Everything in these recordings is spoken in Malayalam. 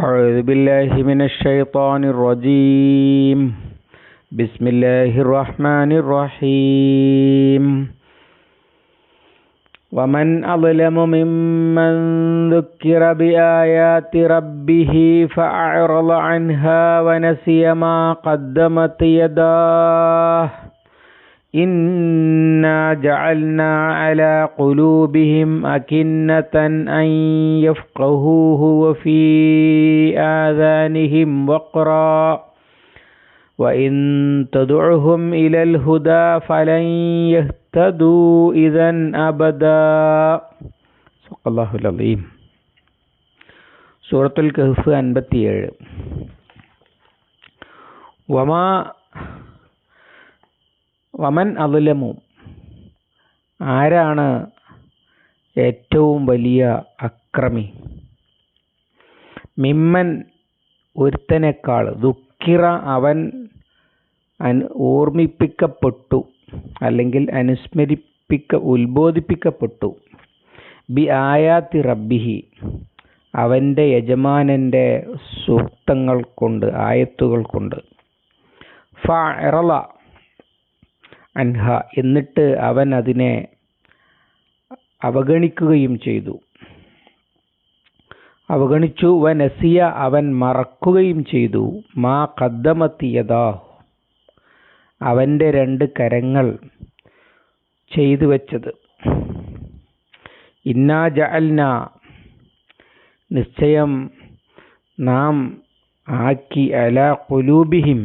أعوذ بالله من الشيطان الرجيم. بسم الله الرحمن الرحيم. ومن أظلم ممن ذكر بآيات ربه فأعرض عنها ونسي ما قدمت يداه. إنا جعلنا على قلوبهم أكنة أن يفقهوه وفي آذانهم وقرا وإن تدعهم إلى الهدى فلن يهتدوا إذا أبدا صدق الله العظيم സൂറത്തുൽ കഹ്ഫ് അൻപത്തിയേഴ് വമാ വമൻ അതുലമു ആരാണ് ഏറ്റവും വലിയ അക്രമി? മിമ്മൻ ഒരുത്തനേക്കാൾ ദുഃഖിറ അവൻ ഓർമ്മിപ്പിക്കപ്പെട്ടു അല്ലെങ്കിൽ അനുസ്മരിപ്പിക്ക ഉത്ബോധിപ്പിക്കപ്പെട്ടു. ബി ആയാത്തി റബ്ബിഹി. അവന്റെ യജമാനന്റെ സൂക്തങ്ങൾ കൊണ്ട് ആയത്തുകൾ കൊണ്ട്. ഫറള അൻഹ. എന്നിട്ട് അവൻ അതിനെ അവഗണിക്കുകയും ചെയ്തു. അവഗണിച്ചു. വ നസിയ അവൻ മറക്കുകയും ചെയ്തു. മാ കദ്ദമത്തിയതാ അവന്റെ രണ്ട് കരങ്ങൾ ചെയ്തു വെച്ചത്. ഇന്നാ ജഅൽന. നിശ്ചയം നാം ആക്കി അല കുലൂബിഹിം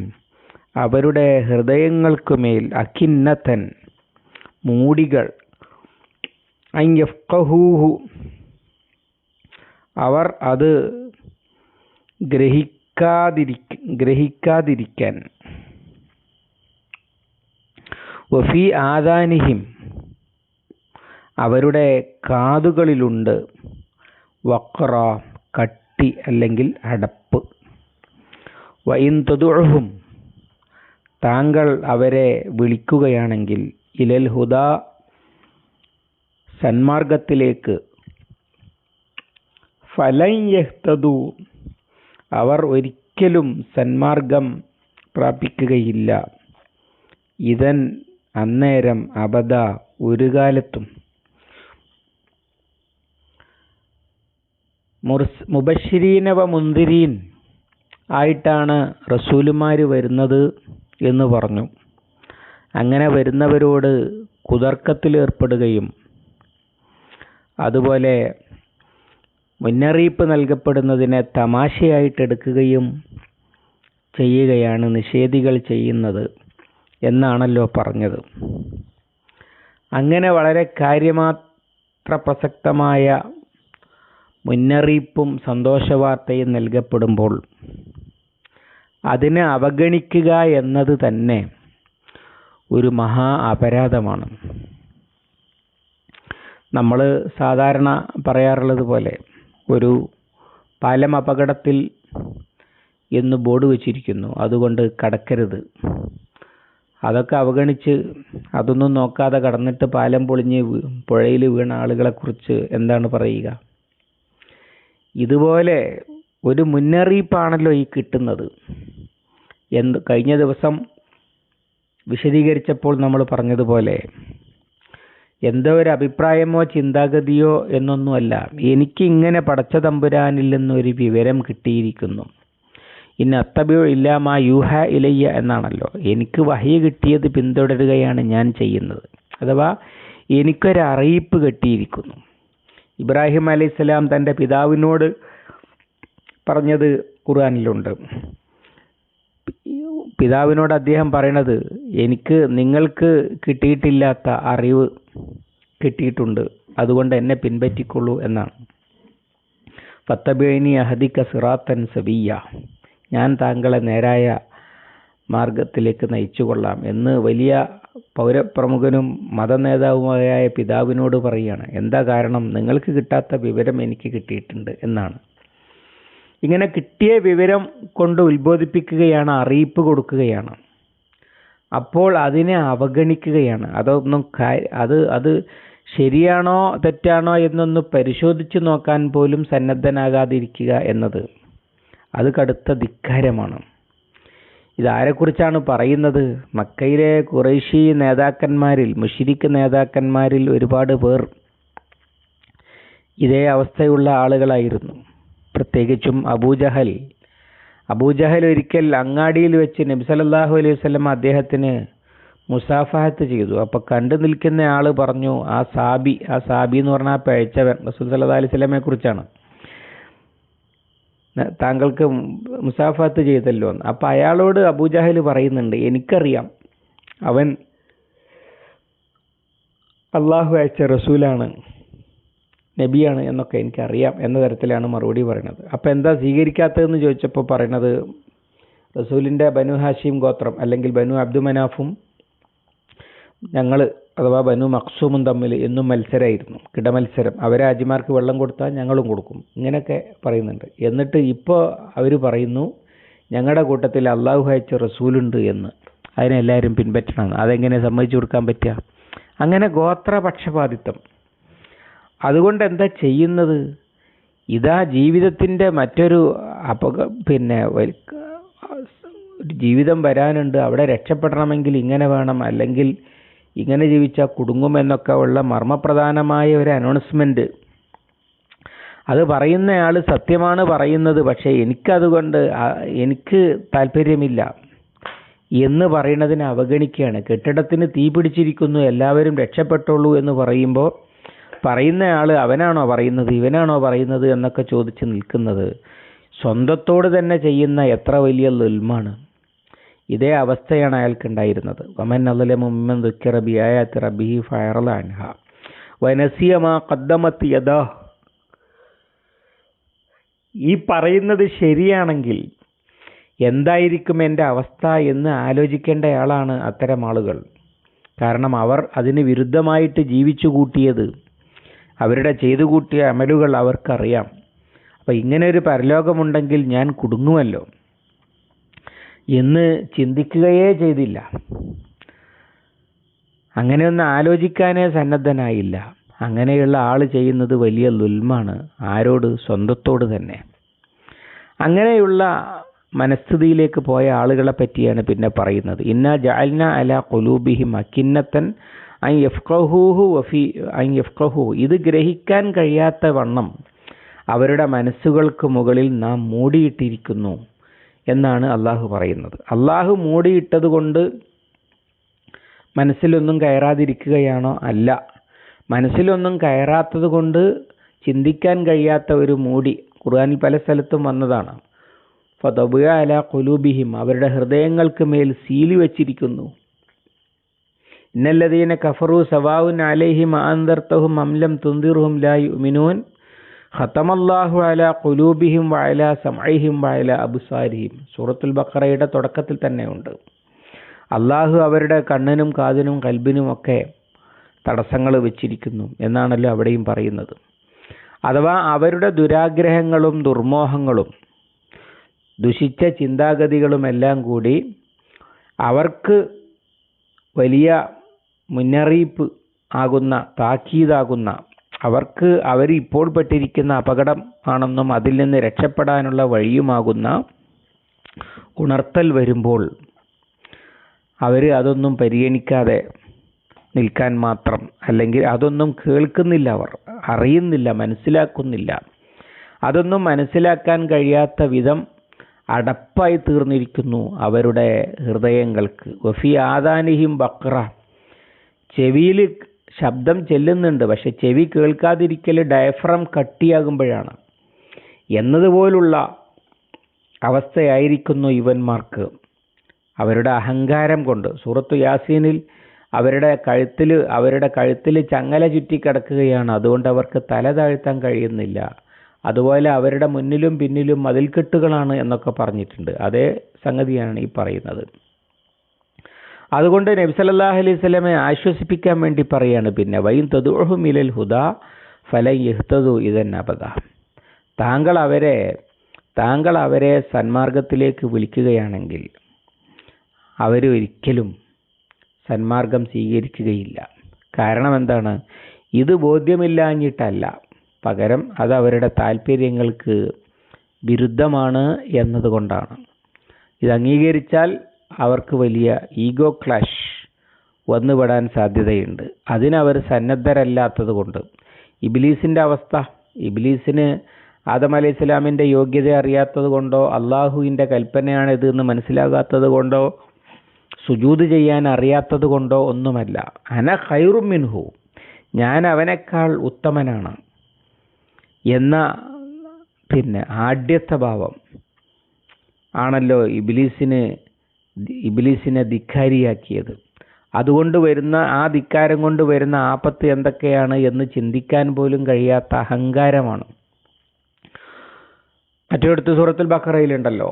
അവരുടെ ഹൃദയങ്ങൾക്കുമേൽ അഖിന്നത്തൻ മൂടികൾ അയ്യഫ്കഹൂഹു അവർ അത് ഗ്രഹിക്കാതിരിക്ക ഗ്രഹിക്കാതിരിക്കാൻ. വഫി ആദാനിഹിം. അവരുടെ കാതുകളിലുണ്ട് വക്ര കട്ടി അല്ലെങ്കിൽ അടപ്പ്. വൈൻ താങ്കൾ അവരെ വിളിക്കുകയാണെങ്കിൽ ഇലൽ ഹുദ സന്മാർഗത്തിലേക്ക്. ഫലൻ യഹ്തദു. അവർ ഒരിക്കലും സന്മാർഗം പ്രാപിക്കുകയില്ല. ഇതൻ അന്നേരം അബദ ഒരു കാലത്തും. മുർസ് മുബഷിരീനവ മുന്തിരീൻ ആയിട്ടാണ് റസൂലുമാർ വരുന്നത് എന്ന് പറഞ്ഞു. അങ്ങനെ വരുന്നവരോട് കുതർക്കത്തിൽ ഏർപ്പെടുകയും അതുപോലെ മുന്നറിയിപ്പ് നൽകപ്പെടുന്നതിനെ തമാശയായിട്ട് എടുക്കുകയും ചെയ്യുകയാണ് നിഷേധികൾ ചെയ്യുന്നത് എന്നാണല്ലോ പറഞ്ഞത്. അങ്ങനെ വളരെ കാര്യമാത്ര പ്രസക്തമായ മുന്നറിയിപ്പും സന്തോഷവാർത്തയും നൽകപ്പെടുമ്പോൾ അതിനെ അവഗണിക്കുക എന്നത് തന്നെ ഒരു മഹാ അപരാധമാണ്. നമ്മൾ സാധാരണ പറയാറുള്ളത് പോലെ ഒരു പാലം അപകടത്തിൽ എന്ന് ബോർഡ് വെച്ചിരിക്കുന്നു. അതുകൊണ്ട് കടക്കരുത്. അതൊക്കെ അവഗണിച്ച് അതൊന്നും നോക്കാതെ കടന്നിട്ട് പാലം പൊളിഞ്ഞ് പുഴയിൽ വീണ ആളുകളെക്കുറിച്ച് എന്താണ് പറയുക? ഇതുപോലെ ഒരു മുന്നറിയിപ്പാണല്ലോ ഈ കിട്ടുന്നത്. എന്ത് കഴിഞ്ഞ ദിവസം വിശദീകരിച്ചപ്പോൾ നമ്മൾ പറഞ്ഞതുപോലെ എന്തോ ഒരു അഭിപ്രായമോ ചിന്താഗതിയോ എന്നൊന്നുമല്ല. എനിക്ക് ഇങ്ങനെ പടച്ച തമ്പുരാനിൽ നിന്നൊരു വിവരം കിട്ടിയിരിക്കുന്നു. ഇന്ന് അത്തബിയോ ഇല്ലാമ യൂഹ ഇലയ്യ എന്നാണല്ലോ. എനിക്ക് വഹിയ കിട്ടിയത് പിന്തുടരുകയാണ് ഞാൻ ചെയ്യുന്നത്. അഥവാ എനിക്കൊരു അറിയിപ്പ് കിട്ടിയിരിക്കുന്നു. ഇബ്രാഹിം അലൈഹിസ്സലാം തന്റെ പിതാവിനോട് പറഞ്ഞത് ഖുർആാനിലുണ്ട്. പിതാവിനോട് അദ്ദേഹം പറയണത് എനിക്ക് നിങ്ങൾക്ക് കിട്ടിയിട്ടില്ലാത്ത അറിവ് കിട്ടിയിട്ടുണ്ട്. അതുകൊണ്ട് എന്നെ പിൻപറ്റിക്കൊള്ളൂ എന്നാണ്. ഫത്തബേനി അഹദിക്ക സിറാത്തൻ സബിയ ഞാൻ താങ്കളെ നേരായ മാർഗത്തിലേക്ക് നയിച്ചു കൊള്ളാം എന്ന് വലിയ പൗരപ്രമുഖനും മതനേതാവുമായ പിതാവിനോട് പറയുകയാണ് എന്താ കാരണം? നിങ്ങൾക്ക് കിട്ടാത്ത വിവരം എനിക്ക് കിട്ടിയിട്ടുണ്ട് എന്നാണ്. ഇങ്ങനെ കിട്ടിയ വിവരം കൊണ്ട് ഉത്ബോധിപ്പിക്കുകയാണ് അറിയിപ്പ് കൊടുക്കുകയാണ്. അപ്പോൾ അതിനെ അവഗണിക്കുകയാണ്. അതൊന്നും അത് അത് ശരിയാണോ തെറ്റാണോ എന്നൊന്ന് പരിശോധിച്ച് നോക്കാൻ പോലും സന്നദ്ധനാകാതിരിക്കുക എന്നത് അത് കടുത്ത ധിക്കാരമാണ്. ഇതാരെക്കുറിച്ചാണ് പറയുന്നത്? മക്കയിലെ കുറേശി നേതാക്കന്മാരിൽ മുഷിരിക്ക് നേതാക്കന്മാരിൽ ഒരുപാട് പേർ ഇതേ അവസ്ഥയുള്ള ആളുകളായിരുന്നു. പ്രത്യേകിച്ചും അബൂജഹൽ അബൂജഹൽ ഒരിക്കൽ അങ്ങാടിയിൽ വെച്ച് നബി സല്ലല്ലാഹു അലൈഹി വസ്ലം അദ്ദേഹത്തിന് മുസാഫഹത്ത് ചെയ്തു. അപ്പോൾ കണ്ടു നിൽക്കുന്ന ആൾ പറഞ്ഞു ആ സാബി ആ സാബി എന്ന് പറഞ്ഞാൽ ആ പഴച്ചവൻ റസൂൽ സല്ലാ അലൈഹി സ്വലമെ കുറിച്ചാണ്. താങ്കൾക്ക് മുസാഫത്ത് ചെയ്തല്ലോ എന്ന്. അപ്പോൾ അയാളോട് അബൂജഹൽ പറയുന്നുണ്ട് എനിക്കറിയാം അവൻ അള്ളാഹു അയച്ച റസൂലാണ്. നബിയാണ് എന്നൊക്കെ എനിക്കറിയാം എന്ന തരത്തിലാണ് മറുപടി പറയുന്നത് അപ്പോൾ എന്താ സ്വീകരിക്കാത്തതെന്ന് ചോദിച്ചപ്പോൾ പറയണത് റസൂലിന്റെ ബനു ഹാഷിം ഗോത്രം അല്ലെങ്കിൽ ബനു അബ്ദു മനാഫും ഞങ്ങൾ അഥവാ ബനു മക്സൂമും തമ്മിൽ എന്നും മത്സരമായിരുന്നു കിടമത്സരം. അവരെ ആജിമാർക്ക് വെള്ളം കൊടുത്താൽ ഞങ്ങളും കൊടുക്കും. ഇങ്ങനെയൊക്കെ പറയുന്നുണ്ട്. എന്നിട്ട് ഇപ്പോൾ അവർ പറയുന്നു ഞങ്ങളുടെ കൂട്ടത്തിൽ അള്ളാഹു അയച്ച റസൂലുണ്ട് എന്ന്. അതിനെല്ലാവരും പിൻപറ്റണം. അതെങ്ങനെ സമ്മതിച്ചു കൊടുക്കാൻ പറ്റുക? അങ്ങനെ ഗോത്രപക്ഷപാതിത്വം. അതുകൊണ്ട് എന്താ ചെയ്യുന്നത്? ഇതാ ജീവിതത്തിന്റെ മറ്റൊരു അപക പിന്നെ ജീവിതം വരാനുണ്ട്. അവിടെ രക്ഷപ്പെടണമെങ്കിൽ ഇങ്ങനെ വേണം. അല്ലെങ്കിൽ ഇങ്ങനെ ജീവിച്ചാൽ കുടുങ്ങുമെന്നൊക്കെ ഉള്ള മർമ്മപ്രധാനമായ ഒരു അനൗൺസ്മെന്റ് അത് പറയുന്നയാൾ സത്യമാണ് പറയുന്നത്. പക്ഷേ എനിക്കതുകൊണ്ട് എനിക്ക് താല്പര്യമില്ല. എന്ന് പറയുന്നതിനെ അവഗണിക്കുകയാണ്. കെട്ടിടത്തിന് തീ പിടിച്ചിരിക്കുന്നു എല്ലാവരും രക്ഷപ്പെട്ടുള്ളൂ എന്ന് പറയുമ്പോൾ പറയുന്നയാൾ അവനാണോ പറയുന്നത് ഇവനാണോ പറയുന്നത് എന്നൊക്കെ ചോദിച്ച് നിൽക്കുന്നത് സ്വന്തത്തോട് തന്നെ ചെയ്യുന്ന എത്ര വലിയ ലുൽമാണ്. ഇതേ അവസ്ഥയാണ് അയാൾക്കുണ്ടായിരുന്നത്. വമൻ അലമുമ്മൻ ദുഃഖറബിയായ റബിഹി ഫയറല അൻഹ. വനസിയമാ കദ്ദമത്ത് യഥാ ഈ പറയുന്നത് ശരിയാണെങ്കിൽ എന്തായിരിക്കും എന്റെ അവസ്ഥ എന്ന് ആലോചിക്കേണ്ടയാളാണ് അത്തരം ആളുകൾ. കാരണം അവർ അതിന് വിരുദ്ധമായിട്ട് ജീവിച്ചു കൂട്ടിയത് അവരുടെ ചെയ്തു കൂട്ടിയ അമലുകൾ അവർക്കറിയാം. അപ്പം ഇങ്ങനെ ഒരു പരലോകമുണ്ടെങ്കിൽ ഞാൻ കുടുങ്ങുമല്ലോ? എന്ന് ചിന്തിക്കുകയേ ചെയ്തില്ല. അങ്ങനെയൊന്ന് ആലോചിക്കാനേ സന്നദ്ധനായില്ല. അങ്ങനെയുള്ള ആൾ ചെയ്യുന്നത് വലിയ ലുൽമാണ്. ആരോട്? സ്വന്തത്തോട് തന്നെ. അങ്ങനെയുള്ള മനസ്ഥിതിയിലേക്ക് പോയ ആളുകളെ പറ്റിയാണ് പിന്നെ പറയുന്നത്. ഇന്ന ജാൽന അല കൊലൂബിഹിം അക്കിന്നത്തൻ അൻ യഫ്ഖഹൂഹു വഫി അൻ യഫ്ഖഹു. ഇത് ഗ്രഹിക്കാൻ കഴിയാത്ത വണ്ണം അവരുടെ മനസ്സുകൾക്ക് മുകളിൽ നാം മൂടിയിട്ടിരിക്കുന്നു എന്നാണ് അള്ളാഹു പറയുന്നത്. അള്ളാഹു മൂടിയിട്ടത് കൊണ്ട് മനസ്സിലൊന്നും കയറാതിരിക്കുകയാണോ? അല്ല. മനസ്സിലൊന്നും കയറാത്തത് കൊണ്ട് ചിന്തിക്കാൻ കഴിയാത്ത ഒരു മൂടി ഖുർആാനിൽ പല സ്ഥലത്തും വന്നതാണ്. ഫതബുയ അല കുലൂബിഹിം അവരുടെ ഹൃദയങ്ങൾക്ക് മേൽ സീലി വച്ചിരിക്കുന്നു. ഇന്നല്ലദീന കഫറു സവാവുൻ അലൈഹിം ആന്തർത്തഹും അംലം തുന്തിറും ലാ ഉമിനൂൻ ഹത്തമല്ലാഹു അല കുലൂബിഹിം വായല സമഇഹിം വായല അബുസാരിഹിം. സൂറത്തുൽ ബഖറയുടെ തുടക്കത്തിൽ തന്നെ ഉണ്ട് അള്ളാഹു അവരുടെ കണ്ണിനും കാതിനും കൽബിനും ഒക്കെ തടസ്സങ്ങൾ വെച്ചിരിക്കുന്നു എന്നാണല്ലോ അവിടെയും പറയുന്നത്. അഥവാ അവരുടെ ദുരാഗ്രഹങ്ങളും ദുർമോഹങ്ങളും ദുഷിച്ച ചിന്താഗതികളുമെല്ലാം കൂടി അവർക്ക് വലിയ മുന്നറിയിപ്പ് ആകുന്ന താക്കീതാകുന്ന അവർക്ക് അവർ ഇപ്പോൾ പെട്ടിരിക്കുന്ന അപകടം ആണെന്നും അതിൽ നിന്ന് രക്ഷപ്പെടാനുള്ള വഴിയുമാകുന്ന ഉണർത്തൽ വരുമ്പോൾ അവർ അതൊന്നും പരിഗണിക്കാതെ നിൽക്കാൻ മാത്രം അല്ലെങ്കിൽ അതൊന്നും കേൾക്കുന്നില്ല അവർ അറിയുന്നില്ല മനസ്സിലാക്കുന്നില്ല. അതൊന്നും മനസ്സിലാക്കാൻ കഴിയാത്ത വിധം അടപ്പായി തീർന്നിരിക്കുന്നു അവരുടെ ഹൃദയങ്ങൾക്ക്. വഫി ആദാനിഹിം ബക്ര ചെവിയിൽ ശബ്ദം ചെല്ലുന്നുണ്ട്. പക്ഷെ ചെവി കേൾക്കാതിരിക്കൽ ഡയഫ്രം കട്ടിയാകുമ്പോഴാണ്. എന്നതുപോലുള്ള അവസ്ഥയായിരിക്കുന്നു ഇവന്മാർക്ക്. അവരുടെ അഹങ്കാരം കൊണ്ട്. സൂറത്തു യാസീനിൽ അവരുടെ കഴുത്തിൽ അവരുടെ കഴുത്തിൽ ചങ്ങല ചുറ്റി കിടക്കുകയാണ്. അതുകൊണ്ട് അവർക്ക് തല താഴ്ത്താൻ കഴിയുന്നില്ല. അതുപോലെ അവരുടെ മുന്നിലും പിന്നിലും മതിൽക്കെട്ടുകളാണ് എന്നൊക്കെ പറഞ്ഞിട്ടുണ്ട്. അതേ സംഗതിയാണ് ഈ പറയുന്നത്. അതുകൊണ്ട് നബി സല്ലല്ലാഹു അലൈഹി സ്വലമെ ആശ്വസിപ്പിക്കാൻ വേണ്ടി പറയാണ് പിന്നെ വൈൻ തദുഹു മിലൽ ഹുദ ഫല യഹ്തദു ഇതൻ അബദ. താങ്കൾ അവരെ താങ്കൾ അവരെ സന്മാർഗത്തിലേക്ക് വിളിക്കുകയാണെങ്കിൽ അവരൊരിക്കലും സന്മാർഗം സ്വീകരിക്കുകയില്ല. കാരണം എന്താണ്? ഇത് ബോധ്യമില്ലാഞ്ഞിട്ടല്ല. പകരം അത് അവരുടെ താല്പര്യങ്ങൾക്ക് വിരുദ്ധമാണ് എന്നതുകൊണ്ടാണ്. ഇത് അംഗീകരിച്ചാൽ അവർക്ക് വലിയ ഈഗോ ക്ലാഷ് വന്നുപെടാൻ സാധ്യതയുണ്ട്. അതിനവർ സന്നദ്ധരല്ലാത്തത് കൊണ്ട്. ഇബിലീസിന്റെ അവസ്ഥ ഇബിലീസിന് ആദം അലൈഹി ഇസ്ലാമിന്റെ യോഗ്യത അറിയാത്തത് കൊണ്ടോ അള്ളാഹുവിന്റെ കൽപ്പനയാണ് ഇത് എന്ന് മനസ്സിലാകാത്തത് കൊണ്ടോ സുജൂത് ചെയ്യാൻ അറിയാത്തത് കൊണ്ടോ ഒന്നുമല്ല. അന ഖൈറും മിൻഹു. ഞാൻ അവനേക്കാൾ ഉത്തമനാണ് എന്ന പിന്നെ ആഢ്യത്വഭാവം ആണല്ലോ ഇബിലീസിന് ഇബിലീസിനെ ധിക്കാരിയാക്കിയത്. അതുകൊണ്ട് വരുന്ന ആ ധിക്കാരം കൊണ്ട് വരുന്ന ആപത്ത് എന്തൊക്കെയാണ് എന്ന് ചിന്തിക്കാൻ പോലും കഴിയാത്ത അഹങ്കാരമാണ്. മറ്റൊരിടത്ത് സൂറത്തുൽ ബക്കറയിലുണ്ടല്ലോ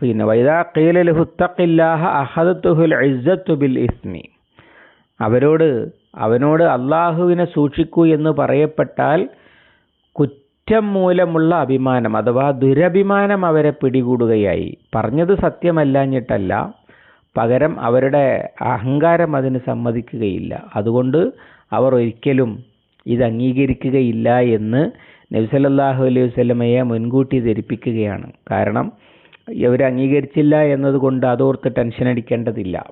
പിന്നെ വൈദാ ഖീലഹുത്തഖില്ലാഹ ഇസ്സത്തു ബിൽ ഇസ്മി. അവരോട് അവനോട് അള്ളാഹുവിനെ സൂക്ഷിക്കൂ എന്ന് പറയപ്പെട്ടാൽ കുറ്റം മൂലമുള്ള അഭിമാനം അഥവാ ദുരഭിമാനം അവരെ പിടികൂടുകയായി. പറഞ്ഞത് സത്യമല്ലാഞ്ഞിട്ടല്ല. പകരം അവരുടെ അഹങ്കാരം അതിന് സമ്മതിക്കുകയില്ല. അതുകൊണ്ട് അവർ ഒരിക്കലും ഇത് അംഗീകരിക്കുകയില്ല എന്ന് നബ്സലല്ലാഹു അലൈഹി വസ്ലമയെ മുൻകൂട്ടി ധരിപ്പിക്കുകയാണ്. കാരണം ഇവർ അംഗീകരിച്ചില്ല എന്നതുകൊണ്ട് അതോർത്ത് ടെൻഷൻ അടിക്കേണ്ടതില്ല.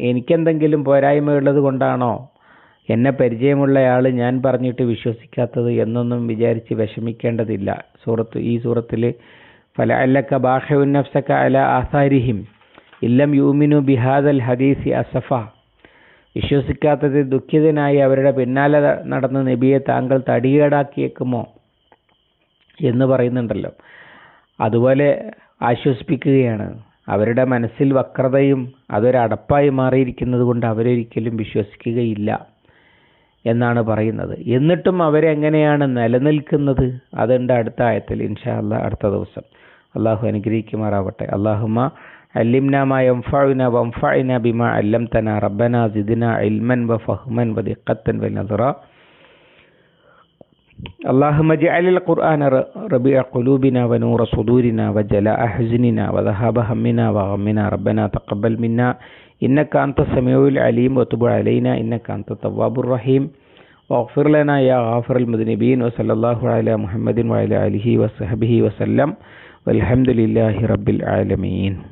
എനിക്കെന്തെങ്കിലും പോരായ്മയുള്ളത് കൊണ്ടാണോ? എന്നെ പരിചയമുള്ളയാൾ ഞാൻ പറഞ്ഞിട്ട് വിശ്വസിക്കാത്തത് എന്നൊന്നും വിചാരിച്ച് വിഷമിക്കേണ്ടതില്ല. സൂറത്ത് ഈ സൂറത്തിൽ ഫല അല്ലക്ക ബാഹുൻ അല ആസാരിഹിം ഇല്ലം യൂമിനു ബിഹാദൽ ഹദീസി അസഫ. വിശ്വസിക്കാത്തത് ദുഃഖിതനായി അവരുടെ പിന്നാലെ നടന്ന നബിയെ താങ്കൾ തടികേടാക്കിയേക്കുമോ എന്ന് പറയുന്നുണ്ടല്ലോ. അതുപോലെ ആശ്വസിപ്പിക്കുകയാണ്. അവരുടെ മനസ്സിൽ വക്രതയും അതൊരടപ്പായി മാറിയിരിക്കുന്നത് കൊണ്ട് അവരൊരിക്കലും വിശ്വസിക്കുകയില്ല. എന്നാണ് പറയുന്നത് എന്നിട്ടും അവരെങ്ങനെയാണ് നിലനിൽക്കുന്നത് അതുണ്ട് അടുത്ത ആയത്തിൽ ഇൻഷാ അല്ല അടുത്ത ദിവസം അള്ളാഹു അനുഗ്രഹിക്കുമാറാവട്ടെ അള്ളാഹുമ علمنا ما ينفعنا وانفعنا بما علمتنا ربنا زدنا علما وفهما ودقة ونظرا اللهم اجعل القرآن ربيع قلوبنا ونور صدورنا وجلاء حزننا وذهاب همنا وغمنا ربنا تقبل منا إنك أنت السميع العليم وتب علينا إنك أنت التواب الرحيم واغفر لنا يا غافر المذنبين وصلى الله على محمد وعلى آله وصحبه وسلم والحمد لله رب العالمين